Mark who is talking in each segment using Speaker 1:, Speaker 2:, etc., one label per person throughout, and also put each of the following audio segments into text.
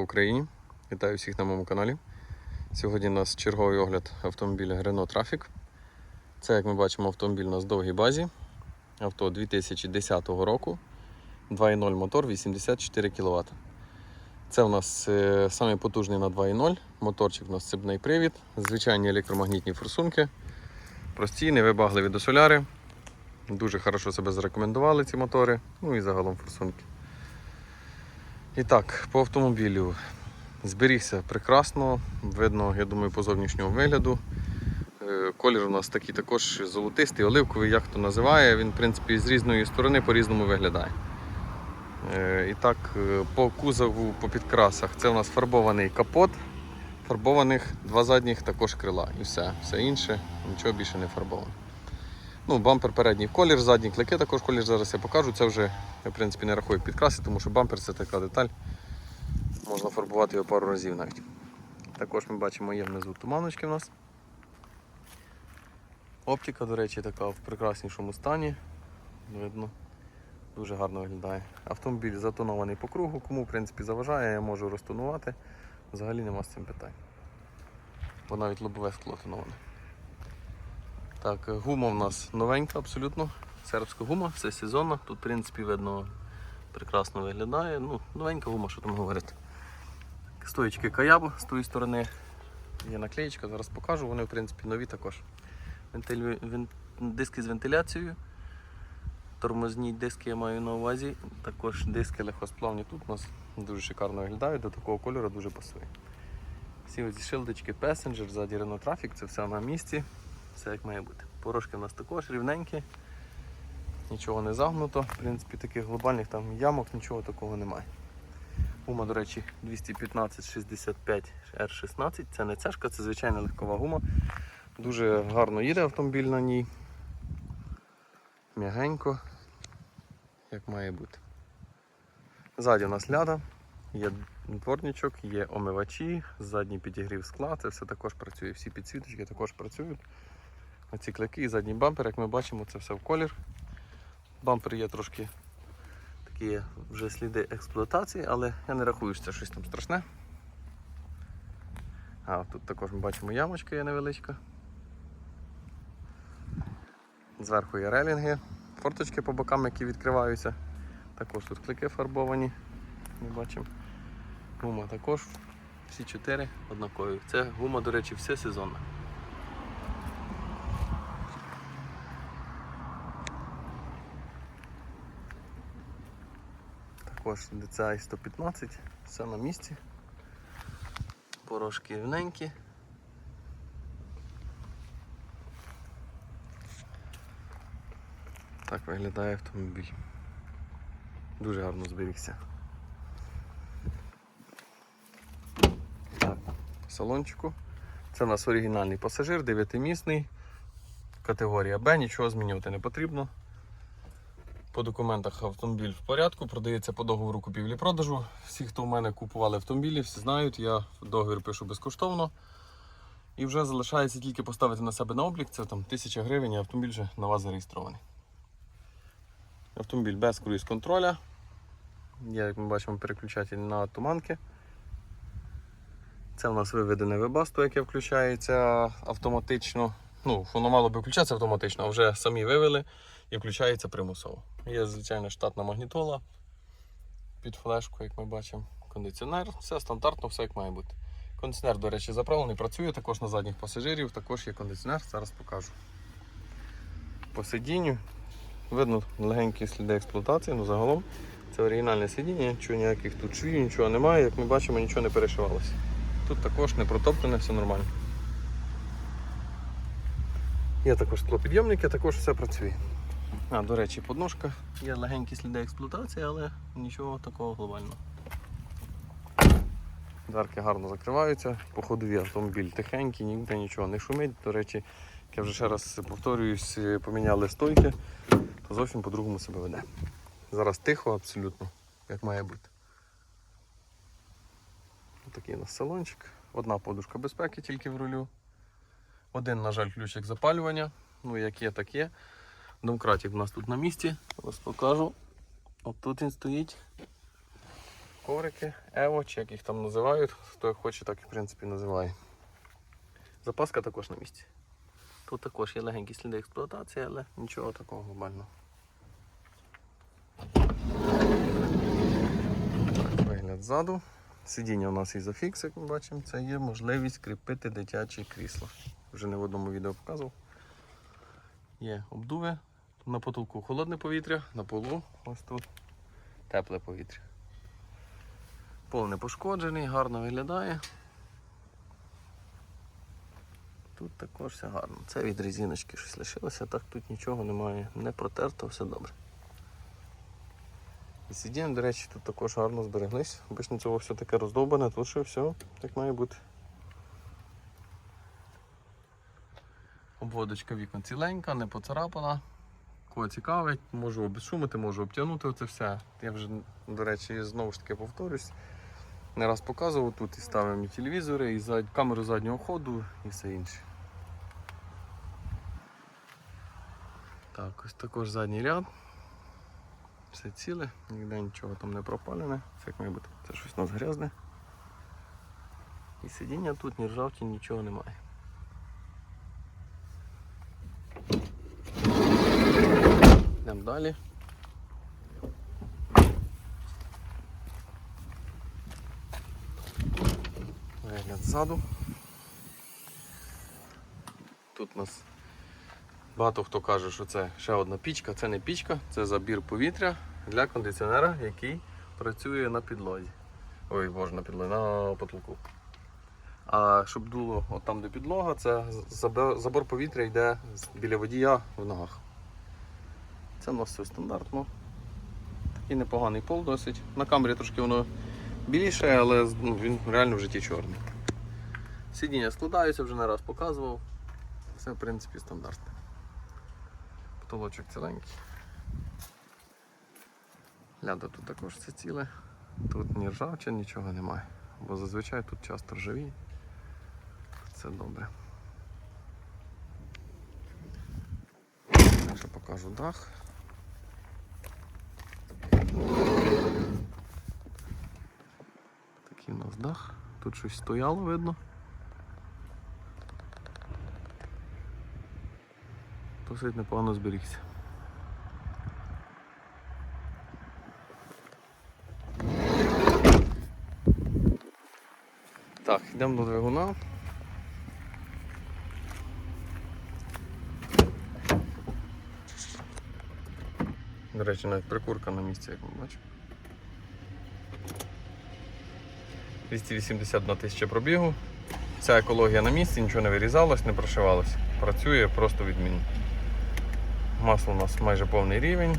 Speaker 1: Україні. Вітаю всіх на моєму каналі. Сьогодні у нас черговий огляд автомобіля Renault Traffic. Це, як ми бачимо, автомобіль у нас довгій базі. Авто 2010 року. 2.0 мотор 84 кВт. Це у нас е, самий потужний на 2.0. Моторчик у нас цепний привід, звичайні електромагнітні форсунки, прості, невибагливі до соляри. Дуже хорошо себе зарекомендували ці мотори, ну і загалом форсунки. І так, по автомобілю зберігся прекрасно, видно, я думаю, по зовнішньому вигляду. Е, Колір у нас такий також золотистий, оливковий, як хто називає. Він, в принципі, з різної сторони по-різному виглядає. Е, І так, е, по кузову, по підкрасах, це у нас фарбований капот, фарбованих два задніх також крила. І все. Все інше, нічого більше не фарбовано. Ну, бампер передній колір, задні клики також колір. Зараз я покажу. Це вже я в принципі не рахую підкраси, тому що бампер це така деталь. Можна фарбувати його пару разів навіть. Також ми бачимо, є внизу туманочки в нас. Оптика, до речі, така в прекраснішому стані. Видно. Дуже гарно виглядає. Автомобіль затонований по кругу, кому в принципі заважає, я можу розтонувати. Взагалі нема з цим питань. Бо навіть лобове скло тоноване. Так, гума в нас новенька абсолютно. Сербська гума, все сезонна. Тут, в принципі, видно, прекрасно виглядає. Ну, новенька гума, що там говорити. Стоїчки Каябу з тої сторони. Є наклеєчка, зараз покажу. Вони, в принципі, нові також. Вентиль... вен- Диски з вентиляцією. Тормозні диски я маю на увазі. Також диски легкосплавні тут у нас дуже шикарно виглядають, до такого кольору дуже пасує. Всі оці шилдочки Passenger, ззаді Renault Traffic, це все на місці, все як має бути. Порошки в нас також рівненькі, нічого не загнуто. В принципі, таких глобальних там ямок, нічого такого немає. Гума, до речі, 215-65 R16. Це не цешка, це звичайна легкова гума. Дуже гарно їде автомобіль на ній. М'ягенько, як має бути. Ззаді у нас ляда, є дворничок, є омивачі, задній підігрів скла, це все також працює. Всі підсвіточки також працюють. Оці клики і задній бампер, як ми бачимо, це все в колір. Бампер є трошки такі вже сліди експлуатації, але я не рахую, що це щось там страшне. А тут також ми бачимо ямочка є невеличка. Зверху є релінги, форточки по бокам, які відкриваються. Також тут клики фарбовані. Ми бачимо. Гума також. Всі чотири однакові. Це гума, до речі, все Також DCI 115, все на місці. Порошки рівненькі. Так виглядає автомобіль. Дуже гарно зберігся. Так, салончику. Це у нас оригінальний пасажир, 9-місний. Категорія Б, нічого змінювати не потрібно. По документах автомобіль в порядку, продається по договору купівлі-продажу. Всі, хто в мене купували автомобілі, всі знають, я договір пишу безкоштовно. І вже залишається тільки поставити на себе на облік, це там 1000 гривень, і автомобіль вже на вас зареєстрований. Автомобіль без круїз контроля. Є, як ми бачимо, переключатель на туманки. Це у нас виведене вебасто, яке включається автоматично. Ну, воно мало би включатися автоматично, а вже самі вивели і включається примусово. Є, звичайно, штатна магнітола під флешку, як ми бачимо. Кондиціонер, все стандартно, все як має бути. Кондиціонер, до речі, заправлений, працює також на задніх пасажирів, також є кондиціонер, зараз покажу. По сидінню видно легенькі сліди експлуатації, але загалом це оригінальне сидіння, нічого ніяких тут швів, нічого немає, як ми бачимо, нічого не перешивалося. Тут також не протоптане, все нормально. Є також склопідйомники, також все працює. А, до речі, подножка. Є легенькі сліди експлуатації, але нічого такого глобального. Дверки гарно закриваються, по ходові автомобіль тихенький, ніде нічого не шумить. До речі, як я вже ще раз повторююсь, поміняли стойки, то зовсім по-другому себе веде. Зараз тихо абсолютно, як має бути. Такий у нас салончик. Одна подушка безпеки тільки в рулю. Один, на жаль, ключик запалювання. Ну, як є, так є. Домкратик у нас тут на місці. Зараз покажу. От тут він стоїть. коврики Evo, чи як їх там називають. Хто хоче, так і в принципі називає. Запаска також на місці. Тут також є легенькі сліди експлуатації, але нічого такого глобального. Так, вигляд ззаду. Сидіння у нас ізофікс, як ми бачимо, це є можливість кріпити дитяче крісло. Вже не в одному відео показував. Є обдуви. На потолку холодне повітря, на полу ось тут тепле повітря. Пол не пошкоджений, гарно виглядає. Тут також все гарно. Це від резиночки щось лишилося, так тут нічого немає, не протерто, все добре. І сидіння, до речі, тут також гарно збереглись. Обично цього все таке роздовбане, тут ще все як має бути. Обводочка вікон ціленька, не поцарапана. Кого цікавить, можу обезшумити, можу обтягнути оце все. Я вже, до речі, знову ж таки повторюсь. Не раз показував тут і ставимо і телевізори, і камеру заднього ходу і все інше. Так, ось також задній ряд. Все ціле, ніде нічого там не пропалене. Це як має бути. Це щось у нас грязне. І сидіння тут, ні ржавчі, нічого немає. Йдемо далі. Вигляд ззаду. Тут у нас багато хто каже, що це ще одна пічка. Це не пічка, це забір повітря для кондиціонера, який працює на підлозі. Ой, боже, на підлозі, на потолку. А щоб дуло от там, де підлога, це забор повітря йде біля водія в ногах. Це у нас все стандартно. Такий непоганий пол досить. На камері трошки воно біліше, але ну, він реально в житті чорний. Сидіння складаються, вже не раз показував. Все в принципі стандартне. Потолочок ціленький. Ляда тут також все ціле. Тут ні ржавчин, нічого немає. Бо зазвичай тут часто ржаві. Це добре. Я покажу дах. Такий у нас дах. Тут щось стояло, видно. Досить непогано зберігся. Так, йдемо до двигуна. До речі, навіть прикурка на місці, як ми бачимо. 281 тисяча пробігу. Ця екологія на місці, нічого не вирізалось, не прошивалось. Працює просто відмінно. Масло у нас майже повний рівень.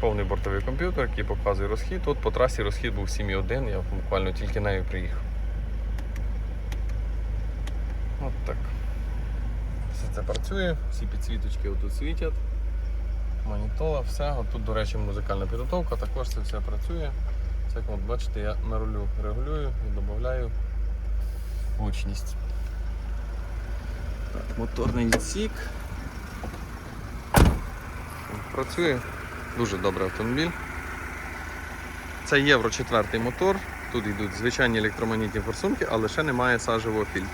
Speaker 1: Повний бортовий комп'ютер, який показує розхід. Тут по трасі розхід був 7,1, я буквально тільки нею приїхав. От так. Все це працює, всі підсвіточки отут світять. Манітола, все. От тут, до речі, музикальна підготовка, також це все працює. Як от бачите, я на рулю регулюю і додаю гучність. Так, моторний відсік. Працює дуже добре автомобіль. Це Євро 4 мотор. Тут йдуть звичайні електромагнітні форсунки, але ще немає сажевого фільтру.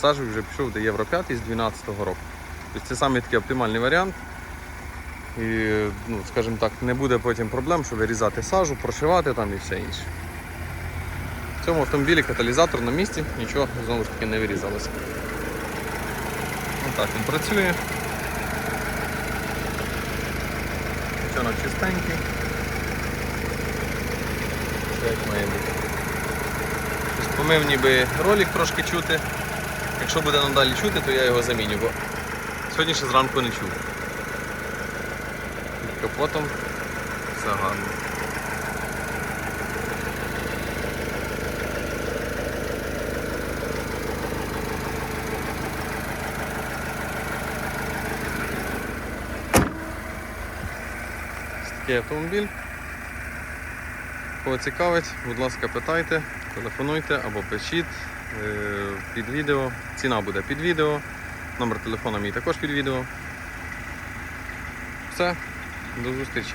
Speaker 1: Сажевий вже пішов до Євро 5 з 2012 року. Тобто це саме такий оптимальний варіант. І, ну, скажімо так, не буде потім проблем, що вирізати сажу, прошивати там і все інше. В цьому автомобілі каталізатор на місці, нічого знову ж таки не вирізалося. Отак він працює. Чонок чистенький. Все як має бути. Помив ніби ролик трошки чути. Якщо буде надалі чути, то я його заміню, бо сьогодні ще зранку не чув. Капотом все Такий автомобіль. Кого цікавить, будь ласка, питайте, телефонуйте або пишіть е, під відео. Ціна буде під відео. Номер телефону мій також під відео. Все, до зустрічі.